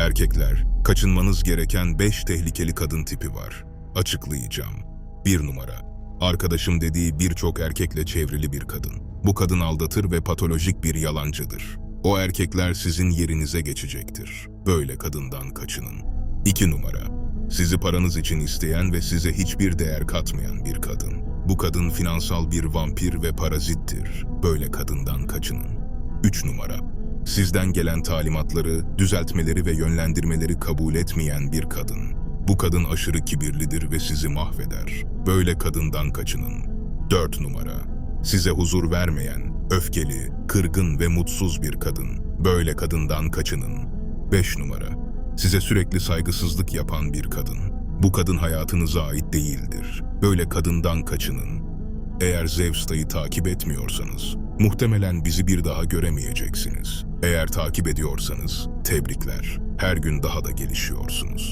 Erkekler, kaçınmanız gereken 5 tehlikeli kadın tipi var. Açıklayacağım. 1 numara. Arkadaşım dediği birçok erkekle çevrili bir kadın. Bu kadın aldatır ve patolojik bir yalancıdır. O erkekler sizin yerinize geçecektir. Böyle kadından kaçının. 2 numara. Sizi paranız için isteyen ve size hiçbir değer katmayan bir kadın. Bu kadın finansal bir vampir ve parazittir. Böyle kadından kaçının. 3 numara. Sizden gelen talimatları, düzeltmeleri ve yönlendirmeleri kabul etmeyen bir kadın. Bu kadın aşırı kibirlidir ve sizi mahveder. Böyle kadından kaçının. 4 numara. Size huzur vermeyen, öfkeli, kırgın ve mutsuz bir kadın. Böyle kadından kaçının. 5 numara. Size sürekli saygısızlık yapan bir kadın. Bu kadın hayatınıza ait değildir. Böyle kadından kaçının. Eğer Zevsta'yı takip etmiyorsanız, muhtemelen bizi bir daha göremeyeceksiniz. Eğer takip ediyorsanız, tebrikler. Her gün daha da gelişiyorsunuz.